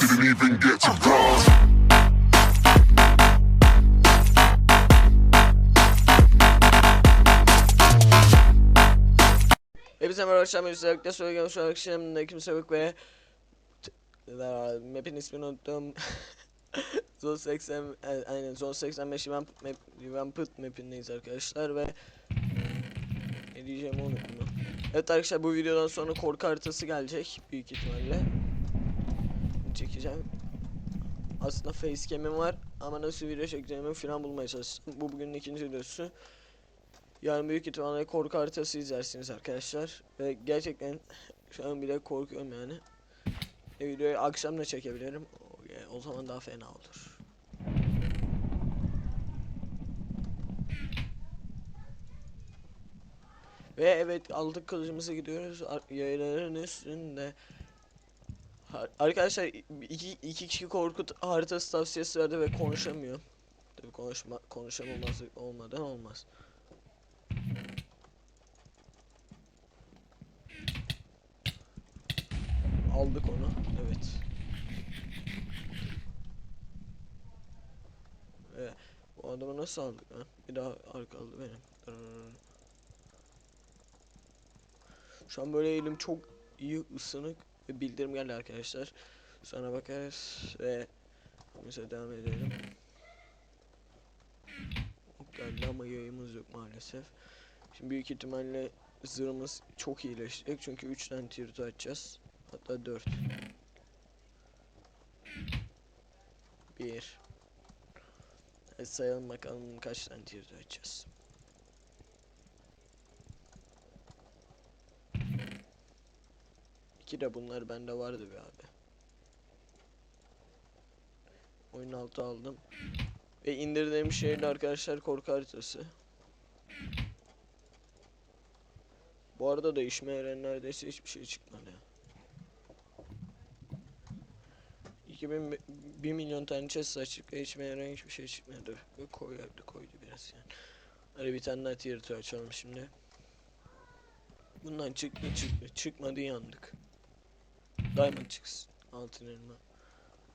Didn't even get to bronze. Hepinize merhaba akşam özellikle söyleyeceğim şu akşamda kimse yok ve map'in ismini unuttum. Zone 80 e, aynen Zone 85 Revamp map Revamped map'indeyiz arkadaşlar ve ne diyeceğimi unuttum. Evet arkadaşlar bu videodan sonra korku haritası gelecek büyük ihtimalle. Çekeceğim. Aslında facecam'im var ama nasıl video çekeceğimi falan bulmaya çalıştım. Bu bugünün ikinci videosu. Yani büyük ihtimalle korku haritası izlersiniz arkadaşlar. Ve gerçekten şu an bile korkuyorum yani. E, videoyu akşam da çekebilirim. O, zaman daha fena olur. Ve evet aldık kılıcımızı gidiyoruz. Ar- Yayların üstünde. Arkadaşlar iki, iki kişi korku t- haritası tavsiyesi verdi ve konuşamıyor. Tabii konuşma konuşamamazlık olmadan olmaz. Aldık onu. Evet. Ve bu adamı nasıl aldık lan? Bir daha arkalı benim. Dırırır. Şu an böyle elim çok iyi ısınık bildirim geldi arkadaşlar. Sonra bakarız ve mesela devam edelim. Geldi ama yayımız yok maalesef. Şimdi büyük ihtimalle zırhımız çok iyileşecek çünkü 3 tane two açacağız. Hatta 4. 1 Hadi sayalım bakalım kaç tane two açacağız. İki de bunlar bende vardı be abi. Oyun altı aldım. Ve indirdiğim şey de arkadaşlar korku haritası. Bu arada da işime yarayan neredeyse hiçbir şey çıkmadı. 2000 1 milyon tane chest açık ve yarayan hiçbir şey çıkmadı. Ve koyardı koydu biraz yani. Hadi bir tane daha açalım şimdi. Bundan çıktı çıktı. Çıkmadı yandık. Diamond çıksın. Altın elma.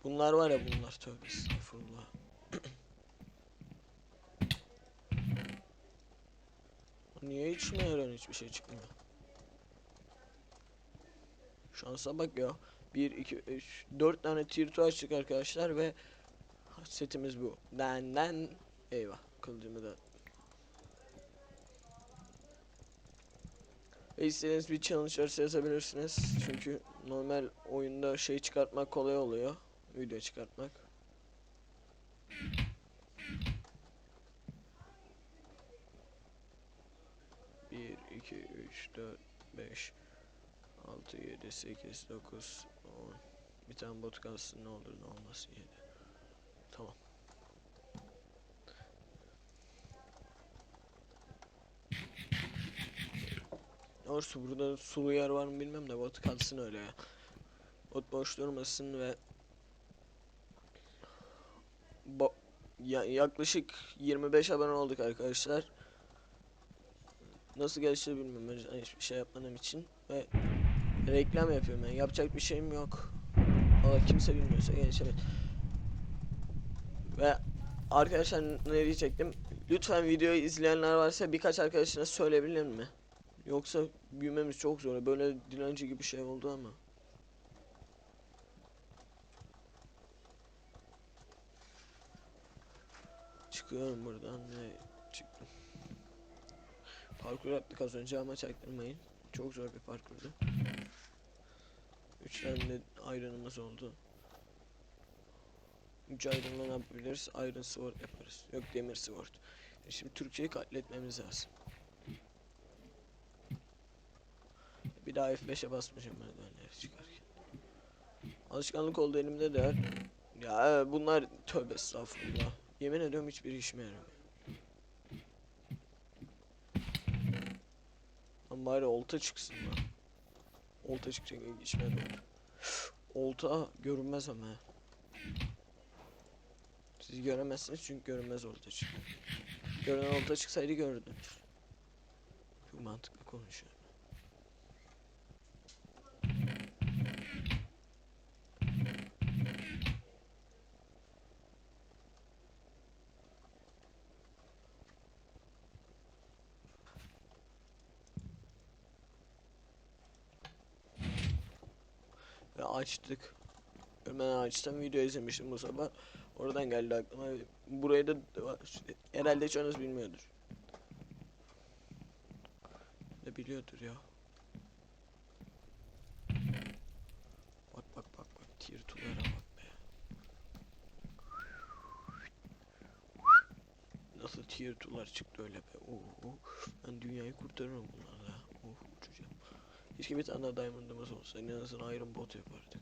Bunlar var ya bunlar tövbe estağfurullah. Niye hiç mi yarayan hiçbir şey çıkmıyor? Şansa bak ya. 1, 2, 3, 4 tane tier 2 açtık arkadaşlar ve setimiz bu. Den den eyvah kılıcımı da Ve bir challenge varsa yazabilirsiniz. Çünkü normal oyunda şey çıkartmak kolay oluyor. Video çıkartmak. Bir, iki, üç, dört, beş, altı, yedi, sekiz, dokuz, on. Bir tane bot kalsın ne olur ne olmaz yedi. Tamam. Doğrusu burada sulu yer var mı bilmem de bot kalsın öyle ya. Bot boş durmasın ve Bo ya yaklaşık 25 abone olduk arkadaşlar. Nasıl gelişir bilmiyorum. Önceden hiçbir şey yapmadığım için ve reklam yapıyorum yani. Yapacak bir şeyim yok. Valla kimse bilmiyorsa gelişemez. Ve arkadaşlar ne diyecektim? Lütfen videoyu izleyenler varsa birkaç arkadaşına söyleyebilir mi? Yoksa büyümemiz çok zor. Böyle dilenci gibi şey oldu ama. Çıkıyorum buradan ve çıktım. Parkur yaptık az önce ama çaktırmayın. Çok zor bir parkurdu. Üç tane de oldu. Üç ayrınla ne yapabiliriz? Iron Sword yaparız. Yok Demir Sword. Şimdi Türkçeyi katletmemiz lazım. Bir daha F5'e basmayacağım ben önleri çıkarken. Alışkanlık oldu elimde de. Ya bunlar tövbe estağfurullah. Yemin ediyorum hiçbir işime yaramıyor. Lan bari olta çıksın lan. Olta çıkacak işime doğru. Olta görünmez ama. Siz göremezsiniz çünkü görünmez olta çıkıyor. Görünen olta çıksaydı görürdünüz. Çok mantıklı konuşuyor. Ve açtık. Ben açtım video izlemiştim bu sabah. Oradan geldi aklıma. Burayı da herhalde çoğunuz bilmiyordur. Ne biliyordur ya. Bak bak bak bak tier 2'lara bak be. Nasıl tier 2'lar çıktı öyle be. Oo, ben dünyayı kurtarırım bunlarla. Keşke bir tane daha diamond'ımız olsa. En azından iron bot yapardık.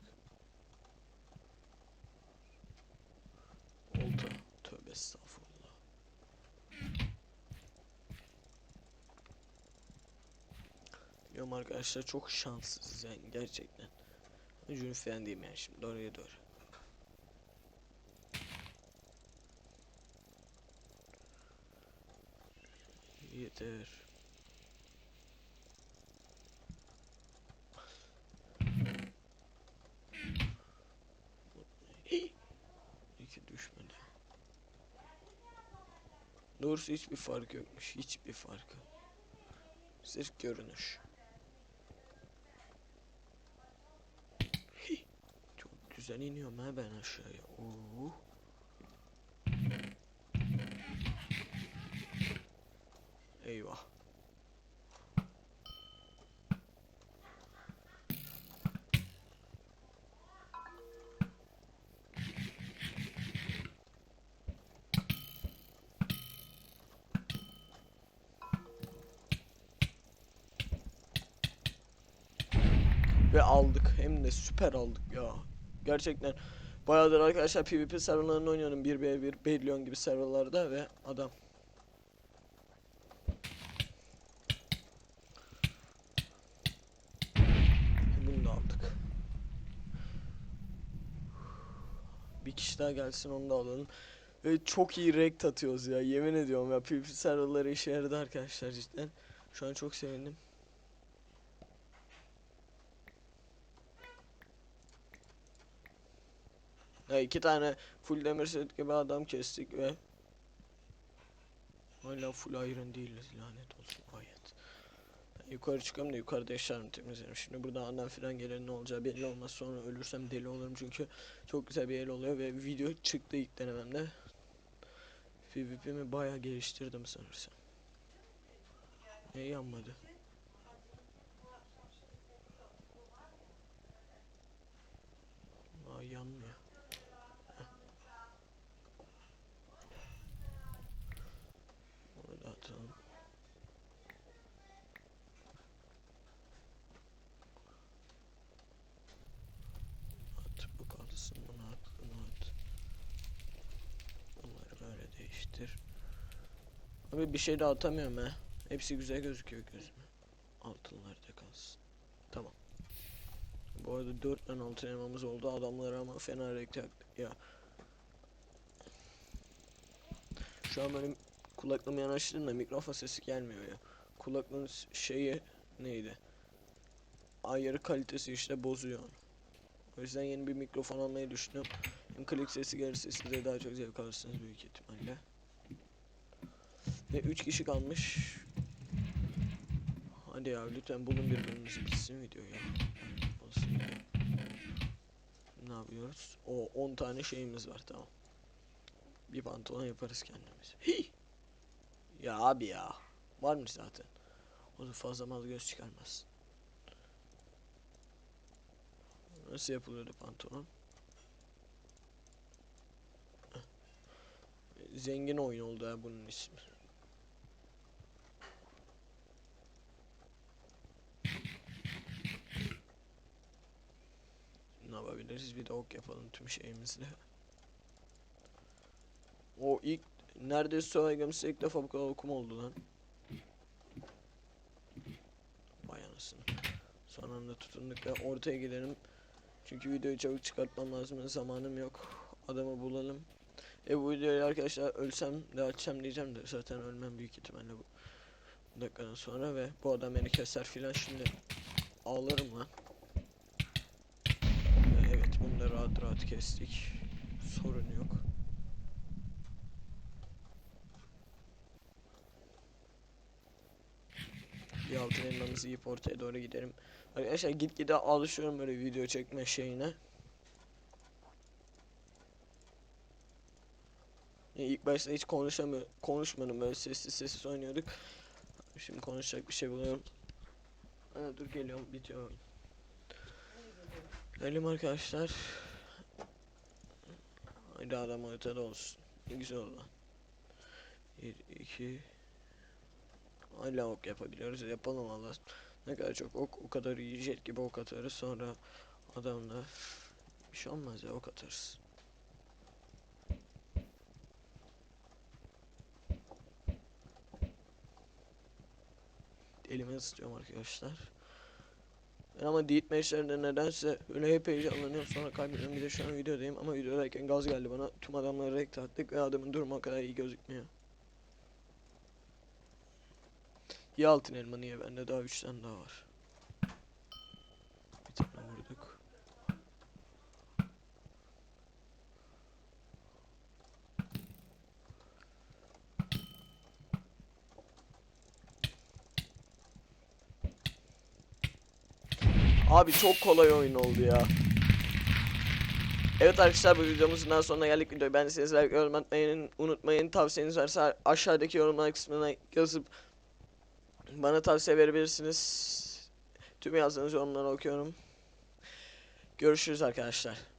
Olta. Tövbe estağfurullah. Biliyorum arkadaşlar çok şanssız yani gerçekten. Falan diyeyim yani şimdi doğruya doğru. Yeter. Doğrusu hiçbir fark yokmuş. Hiçbir farkı. Sırf görünüş. Çok güzel iniyorum ha ben aşağıya. Oo. Eyvah. Ve aldık. Hem de süper aldık ya. Gerçekten bayağıdır arkadaşlar PvP serverlarında oynuyorum. 1v1, Bellion gibi serverlarda ve adam. Bunu da aldık. Bir kişi daha gelsin onu da alalım. Ve çok iyi rekt atıyoruz ya. Yemin ediyorum ya PvP serverları işe yaradı arkadaşlar cidden. Şu an çok sevindim. Ya iki tane full demir set gibi adam kestik ve Hala full iron değiliz lanet olsun hayat. Ben yukarı çıkıyorum da yukarıda yaşarım temizlerim. Şimdi burada adam filan gelir ne olacağı belli olmaz. Sonra ölürsem deli olurum çünkü çok güzel bir el oluyor ve video çıktı ilk denememde. PvP'mi bayağı geliştirdim sanırsam. Ne yanmadı? Aa yanmıyor. Onu da atalım. Kalsın bunu at at. Bunları böyle değiştir. Abi bir şey de atamıyorum ha. Hepsi güzel gözüküyor gözüme. Altınlar da kalsın. Tamam. Bu arada 4 tane altın elmamız oldu. Adamlar ama fena renk. Ya. Şu an benim kulaklığımı yanaştırdım da mikrofon sesi gelmiyor ya. Kulaklığın şeyi neydi? Ayarı kalitesi işte bozuyor onu. O yüzden yeni bir mikrofon almayı düşünüyorum. Hem klik sesi gelirse siz de daha çok zevk alırsınız büyük ihtimalle. Ve 3 kişi kalmış. Hadi ya lütfen bulun birbirimizi bitsin video ya. Olsun. Ne yapıyoruz? O 10 tane şeyimiz var tamam. Bir pantolon yaparız kendimiz. Hii! Ya abi ya. Varmış zaten. O da fazla mal göz çıkarmaz. Nasıl yapılıyordu pantolon? Zengin oyun oldu ha bunun ismi. Ne yapabiliriz? Bir de ok yapalım tüm şeyimizle. O ilk neredeyse oynamışsa ilk defa bu kadar okum oldu lan. Vay anasını. Son anda tutunduk ve ortaya gidelim. Çünkü videoyu çabuk çıkartmam lazım. Zamanım yok. Adamı bulalım. E bu videoyu arkadaşlar ölsem de açacağım diyeceğim de zaten ölmem büyük ihtimalle bu dakikadan sonra ve bu adam beni keser filan şimdi ağlarım lan. Ve Evet bunu da rahat rahat kestik. Sorun yok. Bir altın elmamızı yiyip ortaya doğru gidelim. Arkadaşlar gitgide alışıyorum böyle video çekme şeyine. İlk başta hiç konuşamıyor, konuşmadım böyle sessiz sessiz oynuyorduk. Şimdi konuşacak bir şey buluyorum. Ha, dur geliyorum bitiyor. Geldim arkadaşlar. Haydi adam ortada olsun. Ne güzel oldu. 1, 2 Hala ok yapabiliyoruz. Yapalım Allah. Ne kadar çok ok o kadar iyi jet gibi ok atarız. Sonra adamla bir şey olmaz ya ok atarız. Elimi ısıtıyorum arkadaşlar. Ben ama Deed Match'lerinde nedense öyle hep heyecanlanıyorum sonra kaybediyorum. Bir de şu an videodayım ama videodayken gaz geldi bana. Tüm adamları rekt attık ve adamın durumu o kadar iyi gözükmüyor. Ya altın elma niye bende daha 3 tane daha var. Bir tane vurduk. Abi çok kolay oyun oldu ya. Evet arkadaşlar bu videomuzun daha sonuna geldik. Videoyu beğendiyseniz like yorum atmayı unutmayın. Tavsiyeniz varsa aşağıdaki yorumlar kısmına yazıp bana tavsiye verebilirsiniz. Tüm yazdığınız yorumları okuyorum. Görüşürüz arkadaşlar.